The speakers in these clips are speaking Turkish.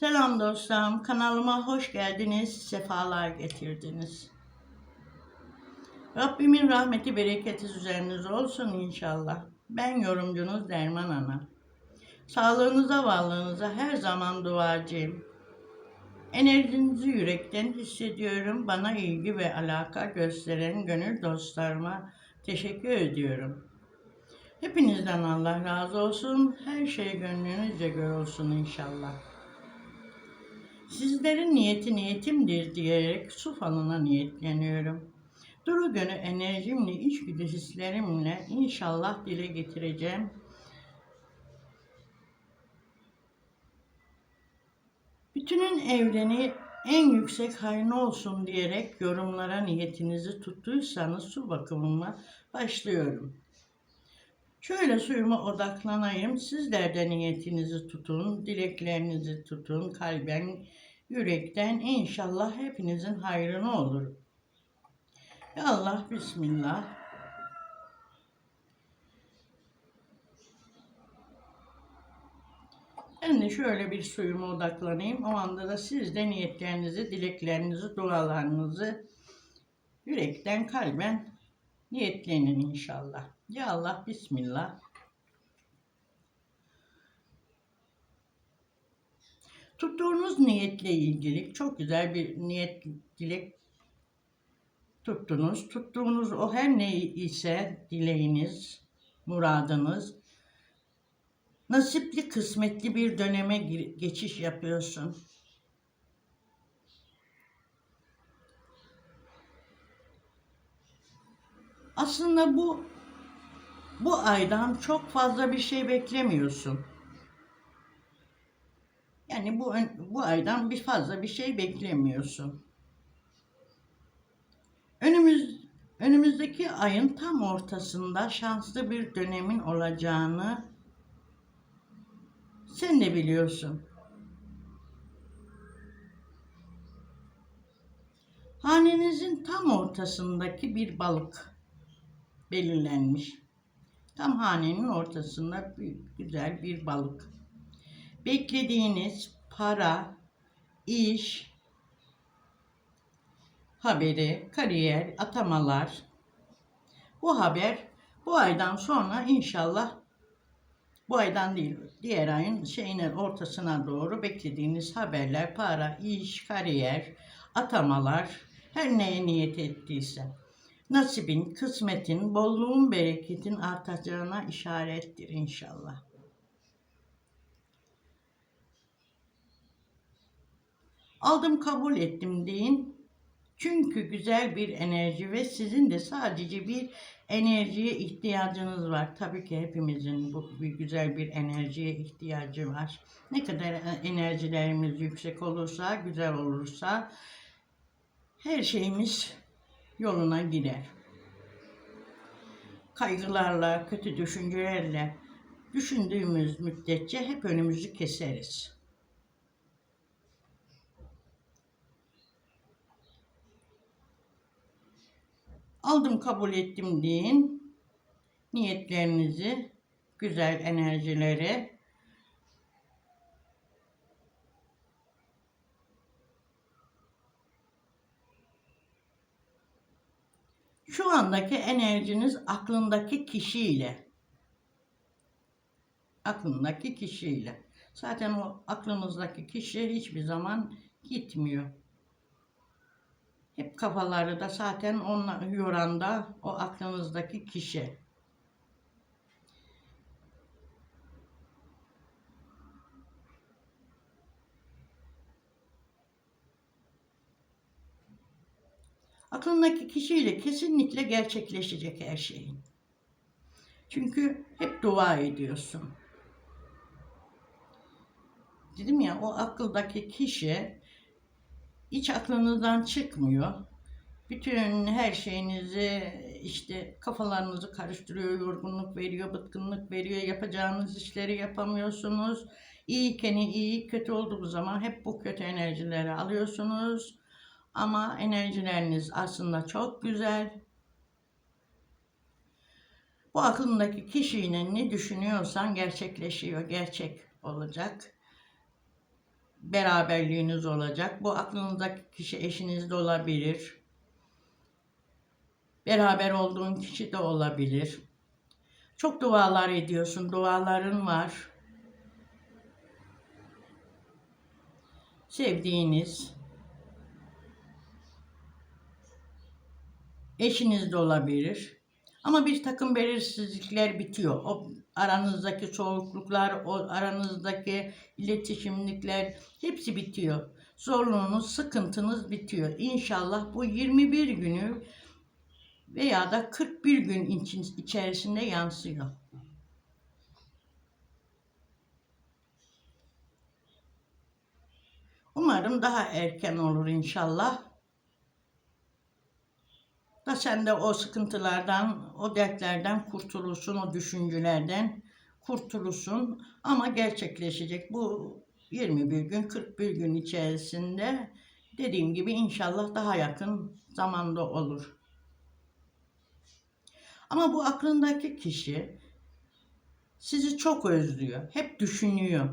Selam dostlarım, kanalıma hoş geldiniz, sefalar getirdiniz. Rabbimin rahmeti, bereketi üzerinize olsun inşallah. Ben yorumcunuz Derman Ana. Sağlığınıza, varlığınıza her zaman duacıyım. Enerjinizi yürekten hissediyorum. Bana ilgi ve alaka gösteren gönül dostlarıma teşekkür ediyorum. Hepinizden Allah razı olsun. Her şey gönlünüzce göre olsun inşallah. Sizlerin niyeti niyetimdir diyerek su falına niyetleniyorum. Duru gönü enerjimle, içgüdü hislerimle inşallah dile getireceğim. Bütünün evreni en yüksek hayrına olsun diyerek yorumlara niyetinizi tuttuysanız su bakımıma başlıyorum. Şöyle suyuma odaklanayım. Sizler de niyetinizi tutun, dileklerinizi tutun, kalben, yürekten inşallah hepinizin hayrına olur. Ya Allah Bismillah. Ben de şöyle bir suyuma odaklanayım. O anda da siz de niyetlerinizi, dileklerinizi, dualarınızı yürekten, kalben niyetlenin inşallah. Ya Allah Bismillah. Tuttuğunuz niyetle ilgili çok güzel bir niyet dilek tuttunuz. Tuttuğunuz o her ne ise dileğiniz, muradınız nasipli kısmetli bir döneme geçiş yapıyorsun. Aslında bu bu aydan çok fazla bir şey beklemiyorsun. Yani bu bu aydan bir fazla bir şey beklemiyorsun. Önümüz önümüzdeki ayın tam ortasında şanslı bir dönemin olacağını sen de biliyorsun. Hanenizin tam ortasındaki bir balık belirlenmiş. Tam hanenin ortasında büyük, güzel bir balık. Beklediğiniz para, iş, haberi, kariyer, atamalar. Bu haber bu aydan sonra inşallah bu aydan değil, diğer ayın şeyinin ortasına doğru beklediğiniz haberler, para, iş, kariyer, atamalar, her neye niyet ettiyse. Nasibin, kısmetin, bolluğun, bereketin artacağına işarettir inşallah. Aldım kabul ettim deyin. Çünkü güzel bir enerji ve sizin de sadece bir enerjiye ihtiyacınız var. Tabii ki hepimizin bu bir güzel bir enerjiye ihtiyacı var. Ne kadar enerjilerimiz yüksek olursa, güzel olursa her şeyimiz yoluna girer. Kaygılarla, kötü düşüncelerle düşündüğümüz müddetçe hep önümüzü keseriz. Aldım kabul ettim deyin. Niyetlerinizi, güzel enerjileri şu andaki enerjiniz aklındaki kişiyle aklındaki kişiyle. Zaten o aklınızdaki kişi hiçbir zaman gitmiyor. Hep kafaları da zaten onunla yoran da o aklınızdaki kişi. Aklındaki kişiyle kesinlikle gerçekleşecek her şeyin. Çünkü hep dua ediyorsun. Dedim ya o akıldaki kişi hiç aklınızdan çıkmıyor. Bütün her şeyinizi işte kafalarınızı karıştırıyor, yorgunluk veriyor, bıtkınlık veriyor, yapacağınız işleri yapamıyorsunuz. İyiyken iyi, kötü olduğu zaman hep bu kötü enerjileri alıyorsunuz. Ama enerjileriniz aslında çok güzel. Bu aklındaki kişinin ne düşünüyorsan gerçekleşiyor, gerçek olacak. beraberliğiniz olacak. Bu aklınızdaki kişi eşiniz de olabilir. Beraber olduğun kişi de olabilir. Çok dualar ediyorsun, duaların var. Sevdiğiniz, eşiniz de olabilir. Ama bir takım belirsizlikler bitiyor. O aranızdaki soğukluklar, o aranızdaki iletişimlikler hepsi bitiyor. Zorluğunuz, sıkıntınız bitiyor. İnşallah bu 21 günü veya da 41 gün içerisinde yansıyor. Umarım daha erken olur inşallah. Da sen de o sıkıntılardan, o dertlerden kurtulursun, o düşüncelerden kurtulursun. Ama gerçekleşecek bu 21 gün, 41 gün içerisinde dediğim gibi inşallah daha yakın zamanda olur. Ama bu aklındaki kişi sizi çok özlüyor, hep düşünüyor.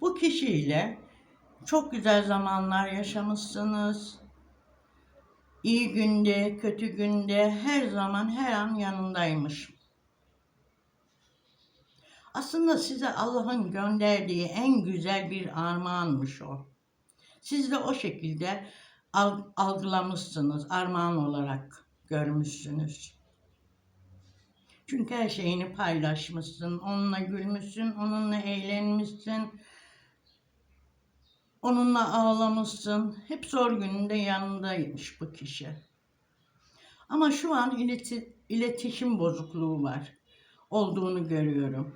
Bu kişiyle çok güzel zamanlar yaşamışsınız. İyi günde, kötü günde her zaman her an yanındaymış. Aslında size Allah'ın gönderdiği en güzel bir armağanmış o. Siz de o şekilde al- algılamışsınız, armağan olarak görmüşsünüz. Çünkü her şeyini paylaşmışsın, onunla gülmüşsün, onunla eğlenmişsin, onunla ağlamışsın. Hep zor gününde yanındaymış bu kişi. Ama şu an ileti- iletişim bozukluğu var. Olduğunu görüyorum.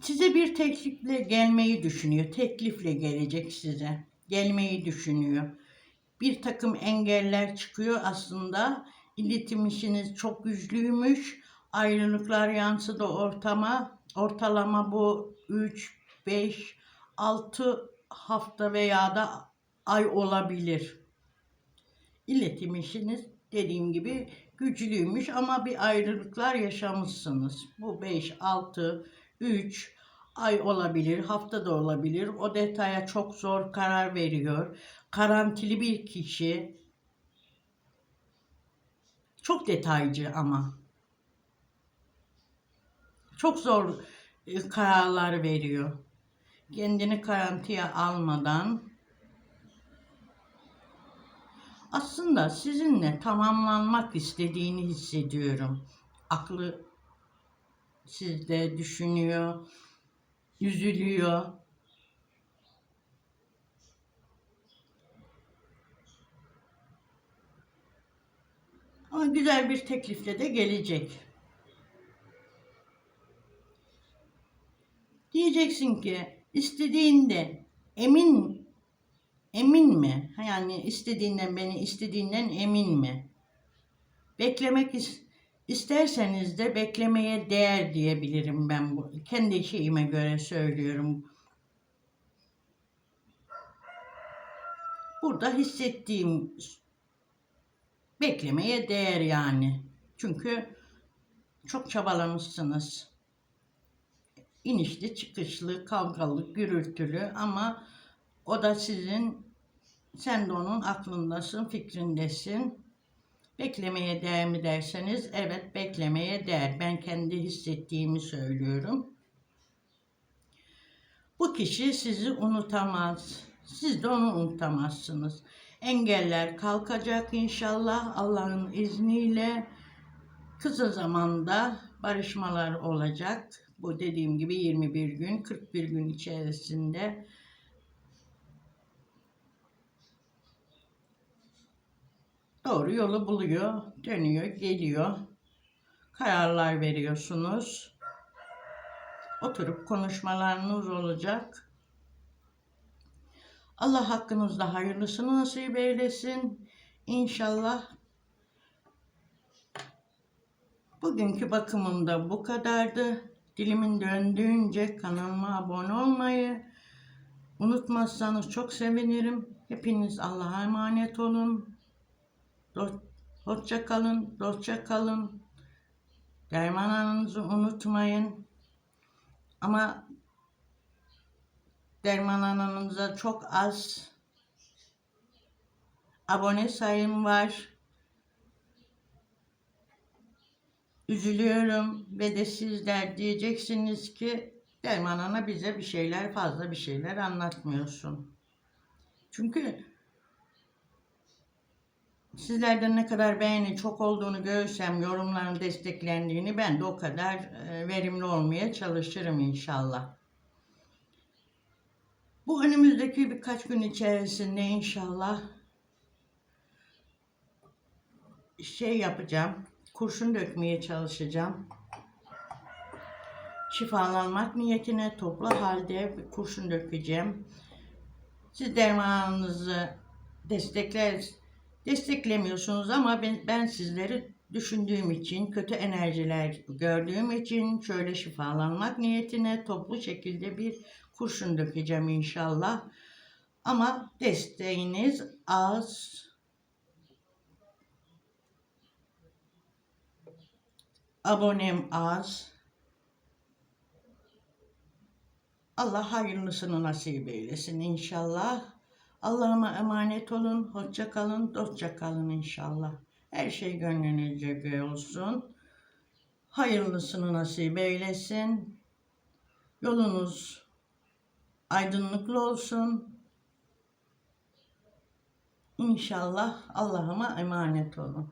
Size bir teklifle gelmeyi düşünüyor. Teklifle gelecek size. Gelmeyi düşünüyor. Bir takım engeller çıkıyor aslında. İletim işiniz çok güçlüymüş. Ayrılıklar yansıdı ortama. Ortalama bu 3, 5, 6 hafta veya da ay olabilir. İletim işiniz dediğim gibi güçlüymüş ama bir ayrılıklar yaşamışsınız. Bu 5, 6, 3 ay olabilir, hafta da olabilir. O detaya çok zor karar veriyor. Garantili bir kişi. Çok detaycı ama. Çok zor e, kararlar veriyor. Kendini garantiye almadan aslında sizinle tamamlanmak istediğini hissediyorum. Aklı sizde düşünüyor, üzülüyor. Ama güzel bir teklifle de gelecek. Diyeceksin ki istediğinde emin emin mi? Yani istediğinden beni istediğinden emin mi? Beklemek is- isterseniz de beklemeye değer diyebilirim ben bu. Kendi şeyime göre söylüyorum. Burada hissettiğim beklemeye değer yani. Çünkü çok çabalamışsınız. İnişli çıkışlı, kavgalı, gürültülü ama o da sizin, sen de onun aklındasın, fikrindesin. Beklemeye değer mi derseniz, evet beklemeye değer. Ben kendi hissettiğimi söylüyorum. Bu kişi sizi unutamaz. Siz de onu unutamazsınız. Engeller kalkacak inşallah Allah'ın izniyle. Kısa zamanda barışmalar olacak. Bu dediğim gibi 21 gün, 41 gün içerisinde doğru yolu buluyor, dönüyor, geliyor. Kararlar veriyorsunuz. Oturup konuşmalarınız olacak. Allah hakkınızda hayırlısını nasip eylesin. İnşallah bugünkü bakımım da bu kadardı. Dilimin döndüğünce kanalıma abone olmayı, Unutmazsanız çok sevinirim. Hepiniz Allah'a emanet olun. Hoşça kalın, dostça kalın. Derman anınızı unutmayın. Ama Derman ananıza çok az abone sayım var. Üzülüyorum ve de sizler diyeceksiniz ki Derman Ana bize bir şeyler fazla bir şeyler anlatmıyorsun. Çünkü sizlerden ne kadar beğeni çok olduğunu görsem, yorumların desteklendiğini ben de o kadar e, verimli olmaya çalışırım inşallah. Bu önümüzdeki birkaç gün içerisinde inşallah şey yapacağım. Kurşun dökmeye çalışacağım. Şifalanmak niyetine toplu halde kurşun dökeceğim. Siz dermanınızı destekler desteklemiyorsunuz ama ben, ben sizleri düşündüğüm için, kötü enerjiler gördüğüm için şöyle şifalanmak niyetine toplu şekilde bir kurşun dökeceğim inşallah. Ama desteğiniz az. Abonem az. Allah hayırlısını nasip eylesin inşallah. Allah'ıma emanet olun. Hoşça kalın, dostça kalın inşallah. Her şey gönlünüzce göre olsun. Hayırlısını nasip eylesin. Yolunuz aydınlıklı olsun. İnşallah Allah'ıma emanet olun.